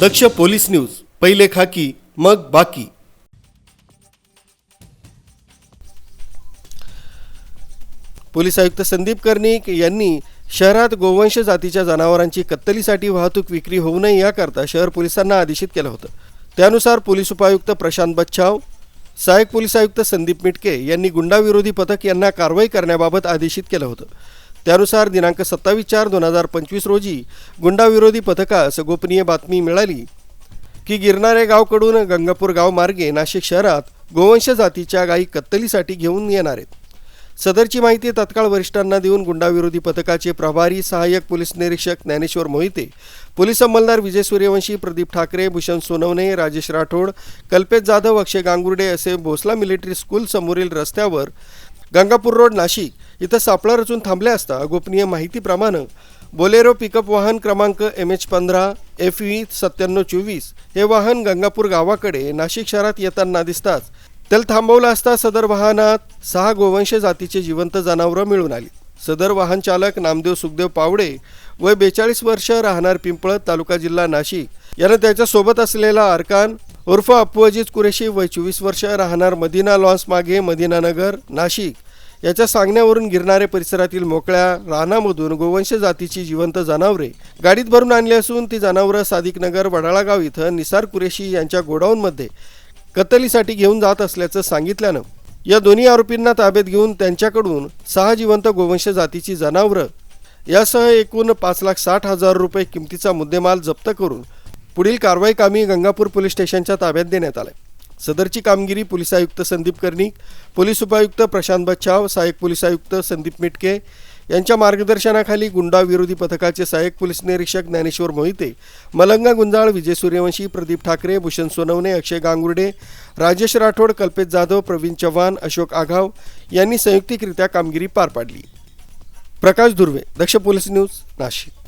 दक्ष police news पहिले खाकी मग बाकी. पोलीस आयुक्त संदीप कर्णिक यांनी शहरात गोवंश जातीच्या जनावरांची कत्तलीसाठी वाहतूक विक्री होऊ नये याकरता शहर पोलिसांना आदेशित केलं होतं. त्यानुसार पोलीस उपायुक्त प्रशांत बच्छाव सहाय्यक पोलीस आयुक्त संदीप मिटके यांनी गुंडाविरोधी पथक यांना कारवाई करण्याबाबत आदेशित केलं होतं. त्यानुसार दिनांक सत्तावीस चार दोन हजार पंचवीस रोजी गुंडाविरोधी पथकास गोपनीय बातमी मिळाली की गिरणारे गावकडून गंगापूर गाव मार्गे नाशिक शहरात गोवंश जातीच्या गायी कत्तलीसाठी घेऊन येणार आहेत. सदरची माहिती तत्काळ वरिष्ठांना देऊन गुंडाविरोधी पथकाचे प्रभारी सहाय्यक पोलीस निरीक्षक ज्ञानेश्वर मोहिते पोलीस अंमलदार विजय सूर्यवंशी प्रदीप ठाकरे भूषण सोनवणे राजेश राठोड कल्पेश जाधव अक्षय गांगुर्डे असे भोसला मिलिटरी स्कूल समोरील रस्त्यावर गंगापूर रोड नाशिक. इथं सापळा रचून थांबले असता गोपनीय माहितीप्रमाणे बोलेरो पिकअप वाहन क्रमांक एम एच पंधरा एफ व्ही सत्त्याण्णव चोवीस. हे वाहन गंगापूर गावाकडे नाशिक शहरात येताना दिसताच. त्याला थांबवलं असता सदर वाहनात सहा गोवंश जातीचे जिवंत जनावरं मिळून आली. सदर वाहन चालक नामदेव सुखदेव पावडे वय बेचाळीस वर्ष राहणार पिंपळत तालुका जिल्हा नाशिक. यानं त्याच्यासोबत असलेला अरकान उर्फ अप्पू कुरेशी वय चोवीस वर्ष राहणार मदिना लॉन्स मागे मदिनानगर नाशिक. याच्या सांगण्यावरून गिरणारे परिसरातील मोकळ्या रानामधून गोवंश जातीची जिवंत जनावरे गाडीत भरून आणली असून ती जनावरं सादिकनगर वडाळागाव इथं निसार कुरेशी यांच्या गोडाऊनमध्ये कत्तलीसाठी घेऊन जात असल्याचं सांगितल्यानं या दोन्ही आरोपींना ताब्यात घेऊन त्यांच्याकडून सहा जिवंत गोवंश जातीची जनावरं यासह एकूण पाच लाख साठ हजार रुपये किमतीचा मुद्देमाल जप्त करून पुढील कारवाई कामी गंगापूर पोलीस स्टेशनच्या ताब्यात देण्यात आलाय. सदरची कामगिरी पोलीस आयुक्त संदीप कर्णिक पोलीस उपायुक्त प्रशांत बच्छाव सहाय्यक पोलीस आयुक्त संदीप मिटके यांच्या मार्गदर्शनाखाली गुंडा विरोधी पथकाचे सहाय्यक पोलीस निरीक्षक ज्ञानेश्वर मोहिते मलंगा गुंजाळ विजय सूर्यवंशी प्रदीप ठाकरे भूषण सोनवणे अक्षय गांगुर्डे राजेश राठोड कल्पेश जाधव प्रवीण चव्हाण अशोक आघाव यांनी संयुक्तिकरित्या कामगिरी पार पाडली. Prakash Dhurve Daksh police news Nashik.